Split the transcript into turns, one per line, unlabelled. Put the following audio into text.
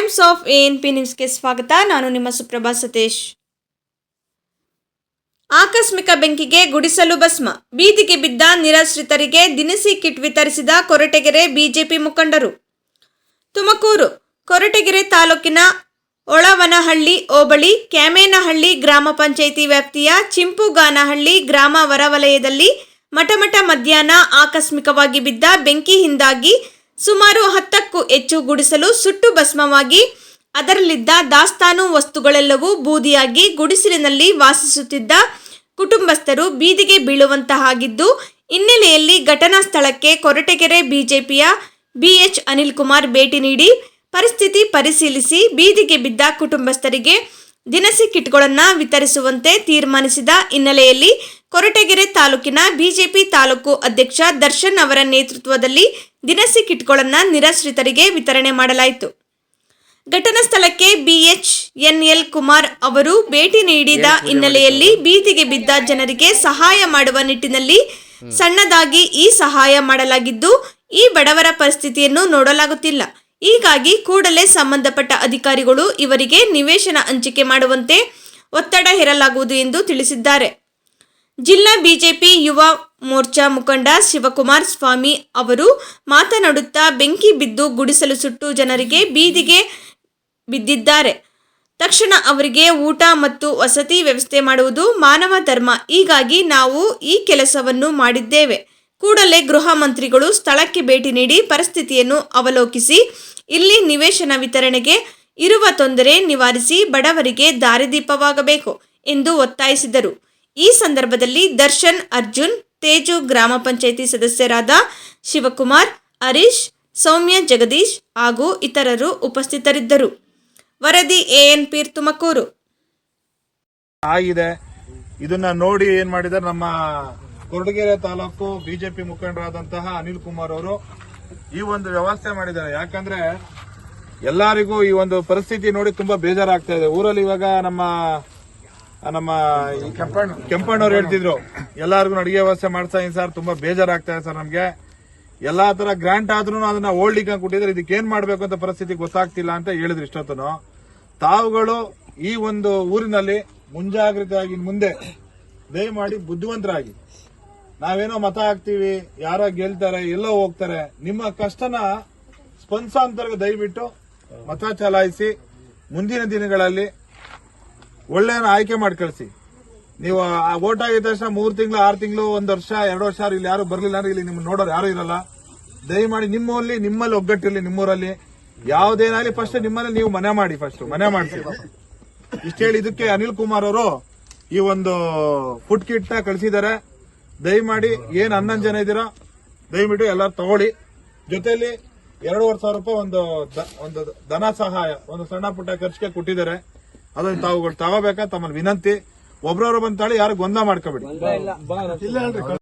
Times of ANP ನ್ಯೂಸ್ಗೆ ಸ್ವಾಗತ ನಾನು ನಿಮ್ಮ ಸುಪ್ರಭಾ ಸತೀಶ್. ಆಕಸ್ಮಿಕ ಬೆಂಕಿಗೆ ಗುಡಿಸಲು ಭಸ್ಮ. ಬೀದಿಗೆ ಬಿದ್ದ ನಿರಾಶ್ರಿತರಿಗೆ ದಿನಸಿ ಕಿಟ್ ವಿತರಿಸಿದ ಕೊರಟಗೆರೆ ಬಿಜೆಪಿ ಮುಖಂಡರು. ತುಮಕೂರು, ಕೊರಟಗೆರೆ ತಾಲೂಕಿನ ಒಳವನಹಳ್ಳಿ, ಹೋಬಳಿ, ಕ್ಯಾಮೇನಹಳ್ಳಿ ಗ್ರಾಮ ಪಂಚಾಯಿತಿ ವ್ಯಾಪ್ತಿಯ ಚಿಂಪುಗಾನಹಳ್ಳಿ ಗ್ರಾಮ ಹೊರವಲಯದಲ್ಲಿ ಮಠಮಠ ಮಧ್ಯಾಹ್ನ ಆಕಸ್ಮಿಕವಾಗಿ ಬಿದ್ದ ಬೆಂಕಿಯಿಂದಾಗಿ ಸುಮಾರು ಹತ್ತಕ್ಕೂ ಹೆಚ್ಚು ಗುಡಿಸಲು ಸುಟ್ಟು ಭಸ್ಮವಾಗಿ ಅದರಲ್ಲಿದ್ದ ದಾಸ್ತಾನು ವಸ್ತುಗಳೆಲ್ಲವೂ ಬೂದಿಯಾಗಿ ಗುಡಿಸಲಿನಲ್ಲಿ ವಾಸಿಸುತ್ತಿದ್ದ ಕುಟುಂಬಸ್ಥರು ಬೀದಿಗೆ ಬೀಳುವಂತಹಾಗಿದ್ದು, ಹಿನ್ನೆಲೆಯಲ್ಲಿ ಘಟನಾ ಸ್ಥಳಕ್ಕೆ ಕೊರಟಗೆರೆ ಬಿಜೆಪಿಯ ಬಿಎಚ್ ಅನಿಲ್ ಕುಮಾರ್ ಭೇಟಿ ನೀಡಿ ಪರಿಸ್ಥಿತಿ ಪರಿಶೀಲಿಸಿ ಬೀದಿಗೆ ಬಿದ್ದ ಕುಟುಂಬಸ್ಥರಿಗೆ ದಿನಸಿ ಕಿಟ್ಗಳನ್ನು ವಿತರಿಸುವಂತೆ ತೀರ್ಮಾನಿಸಿದ ಹಿನ್ನೆಲೆಯಲ್ಲಿ ಕೊರಟಗೆರೆ ತಾಲೂಕಿನ ಬಿಜೆಪಿ ತಾಲೂಕು ಅಧ್ಯಕ್ಷ ದರ್ಶನ್ ಅವರ ನೇತೃತ್ವದಲ್ಲಿ ದಿನಸಿ ಕಿಟ್ಗಳನ್ನು ನಿರಾಶ್ರಿತರಿಗೆ ವಿತರಣೆ ಮಾಡಲಾಯಿತು. ಘಟನಾ ಸ್ಥಳಕ್ಕೆ ಬಿಎಚ್ ಎನ್ಎಲ್ ಕುಮಾರ್ ಅವರು ಭೇಟಿ ನೀಡಿದ ಹಿನ್ನೆಲೆಯಲ್ಲಿ ಬೀದಿಗೆ ಬಿದ್ದ ಜನರಿಗೆ ಸಹಾಯ ಮಾಡುವ ನಿಟ್ಟಿನಲ್ಲಿ ಸಣ್ಣದಾಗಿ ಈ ಸಹಾಯ ಮಾಡಲಾಗಿದ್ದು ಈ ಬಡವರ ಪರಿಸ್ಥಿತಿಯನ್ನು ನೋಡಲಾಗುತ್ತಿಲ್ಲ. ಹೀಗಾಗಿ ಕೂಡಲೇ ಸಂಬಂಧಪಟ್ಟ ಅಧಿಕಾರಿಗಳು ಇವರಿಗೆ ನಿವೇಶನ ಹಂಚಿಕೆ ಮಾಡುವಂತೆ ಒತ್ತಡ ಹೇರಲಾಗುವುದು ಎಂದು ತಿಳಿಸಿದ್ದಾರೆ. ಜಿಲ್ಲಾ ಬಿಜೆಪಿ ಯುವ ಮೋರ್ಚಾ ಮುಖಂಡ ಶಿವಕುಮಾರ್ ಸ್ವಾಮಿ ಅವರು ಮಾತನಾಡುತ್ತಾ ಬೆಂಕಿ ಬಿದ್ದು ಗುಡಿಸಲು ಸುಟ್ಟು ಜನರಿಗೆ ಬೀದಿಗೆ ಬಿದ್ದಿದ್ದಾರೆ. ತಕ್ಷಣ ಅವರಿಗೆ ಊಟ ಮತ್ತು ವಸತಿ ವ್ಯವಸ್ಥೆ ಮಾಡುವುದು ಮಾನವ ಧರ್ಮ. ಹೀಗಾಗಿ ನಾವು ಈ ಕೆಲಸವನ್ನು ಮಾಡಿದ್ದೇವೆ. ಕೂಡಲೇ ಗೃಹ ಮಂತ್ರಿಗಳು ಸ್ಥಳಕ್ಕೆ ಭೇಟಿ ನೀಡಿ ಪರಿಸ್ಥಿತಿಯನ್ನು ಅವಲೋಕಿಸಿ, ಇಲ್ಲಿ ನಿವೇಶನ ವಿತರಣೆಗೆ ಇರುವ ತೊಂದರೆ ನಿವಾರಿಸಿ ಬಡವರಿಗೆ ದಾರಿದೀಪವಾಗಬೇಕು ಎಂದು ಒತ್ತಾಯಿಸಿದರು. ಈ ಸಂದರ್ಭದಲ್ಲಿ ದರ್ಶನ್, ಅರ್ಜುನ್, ತೇಜು ಗ್ರಾಮ ಪಂಚಾಯಿತಿ ಸದಸ್ಯರಾದ ಶಿವಕುಮಾರ್, ಹರೀಶ್, ಸೌಮ್ಯ, ಜಗದೀಶ್ ಹಾಗೂ ಇತರರು ಉಪಸ್ಥಿತರಿದ್ದರು. ವರದಿ ಎಎನ್ ಪೀರ್ ತುಮಕೂರು
ಆಗಿದೆ. ಇದನ್ನ ನೋಡಿ ಏನ್ ಮಾಡಿದ್ದಾರೆ ನಮ್ಮ ಕೊರಟಗೆರೆ ತಾಲೂಕು ಬಿಜೆಪಿ ಮುಖಂಡರಾದಂತಹ ಅನಿಲ್ ಕುಮಾರ್ ಅವರು ಈ ಒಂದು ವ್ಯವಸ್ಥೆ ಮಾಡಿದ್ದಾರೆ. ಯಾಕಂದ್ರೆ ಎಲ್ಲರಿಗೂ ಈ ಒಂದು ಪರಿಸ್ಥಿತಿ ನೋಡಿ ತುಂಬಾ ಬೇಜಾರಾಗ್ತಾ ಇದೆ. ಊರಲ್ಲಿ ಇವಾಗ ನಮ್ಮ ನಮ್ಮ ಕೆಂಪಣ್ಣ, ಕೆಂಪಣ್ಣವ್ರು ಹೇಳ್ತಿದ್ರು, ಎಲ್ಲರಿಗೂ ಅಡಿಗೆ ವ್ಯವಸ್ಥೆ ಮಾಡ್ತಾ ಇದ್ದೀನಿ ಸರ್, ತುಂಬಾ ಬೇಜಾರಾಗ್ತಾ ಇದೆ ಸರ್ ನಮ್ಗೆ. ಎಲ್ಲಾ ತರ ಗ್ರಾಂಟ್ ಆದ್ರೂ ಅದನ್ನ ಹೋಲ್ಡಿಂಗ್ ಕೊಟ್ಟಿದ್ರೆ ಇದಕ್ಕೆ ಏನ್ ಮಾಡ್ಬೇಕು ಅಂತ ಪರಿಸ್ಥಿತಿ ಗೊತ್ತಾಗ್ತಿಲ್ಲ ಅಂತ ಹೇಳಿದ್ರು ಇಷ್ಟೊತ್ತನು. ತಾವುಗಳು ಈ ಒಂದು ಊರಿನಲ್ಲಿ ಮುಂಜಾಗ್ರತೆಯಾಗಿ ಮುಂದೆ ದಯಮಾಡಿ ಬುದ್ಧಿವಂತರಾಗಿ ನಾವೇನೋ ಮತ ಹಾಕ್ತಿವಿ, ಯಾರೋ ಗೆಲ್ತಾರೆ, ಎಲ್ಲೋ ಹೋಗ್ತಾರೆ, ನಿಮ್ಮ ಕಷ್ಟನ ಸ್ಪಂದಿಸೋಂತರ್ಗ ದಯವಿಟ್ಟು ಮತ ಚಲಾಯಿಸಿ, ಮುಂದಿನ ದಿನಗಳಲ್ಲಿ ಒಳ್ಳೆಯ ಆಯ್ಕೆ ಮಾಡಿ ಕಳಿಸಿ. ನೀವು ವೋಟ್ ಆಗಿದ ತಕ್ಷಣ ಮೂರು ತಿಂಗಳು, ಆರು ತಿಂಗಳು, ಒಂದು ವರ್ಷ, ಎರಡು ವರ್ಷ ಇಲ್ಲಿ ಯಾರು ಬರಲಿಲ್ಲ ಅಂದ್ರೆ ಇಲ್ಲಿ ನಿಮ್ಮನ್ನ ನೋಡೋರು ಯಾರು ಇರಲ್ಲ. ದಯಮಾಡಿ ನಿಮ್ಮಲ್ಲಿ ನಿಮ್ಮಲ್ಲಿ ಒಗ್ಗಟ್ಟಿರಲಿ, ನಿಮ್ಮೂರಲ್ಲಿ. ಯಾವ್ದೇನಾಗಲಿ ಫಸ್ಟ್ ನಿಮ್ಮಲ್ಲಿ ನೀವು ಮನೆ ಮಾಡಿ ಫಸ್ಟ್ ಮನೆ ಮಾಡಿಸಿ ಇಷ್ಟು ಹೇಳಿ ಇದಕ್ಕೆ ಅನಿಲ್ ಕುಮಾರ್ ಅವರು ಈ ಒಂದು ಫುಡ್ ಕಿಟ್ ಕಳಿಸಿದ್ದಾರೆ. ದಯಮಾಡಿ ಏನ್ ಹನ್ನೊಂದು ಜನ ಇದ್ದೀರಾ ದಯವಿಟ್ಟು ಎಲ್ಲರೂ ತಗೊಳ್ಳಿ. ಜೊತೆಯಲ್ಲಿ ಎರಡೂವರೆ ಸಾವಿರ ರೂಪಾಯಿ ಒಂದು ಒಂದು ಧನ ಸಹಾಯ ಒಂದು ಸಣ್ಣ ಪುಟ್ಟ ಖರ್ಚಿಗೆ ಕೊಟ್ಟಿದ್ದಾರೆ. ಅದನ್ನ ತಾವುಗಳು ತಗೋಬೇಕಾ ತಮ್ಮ ವಿನಂತಿ. ಒಬ್ರವ್ರು ಬಂದ ತಾಳಿ ಯಾರು ಗೊಂದ ಮಾಡ್ಕೋಬೇಡಿ.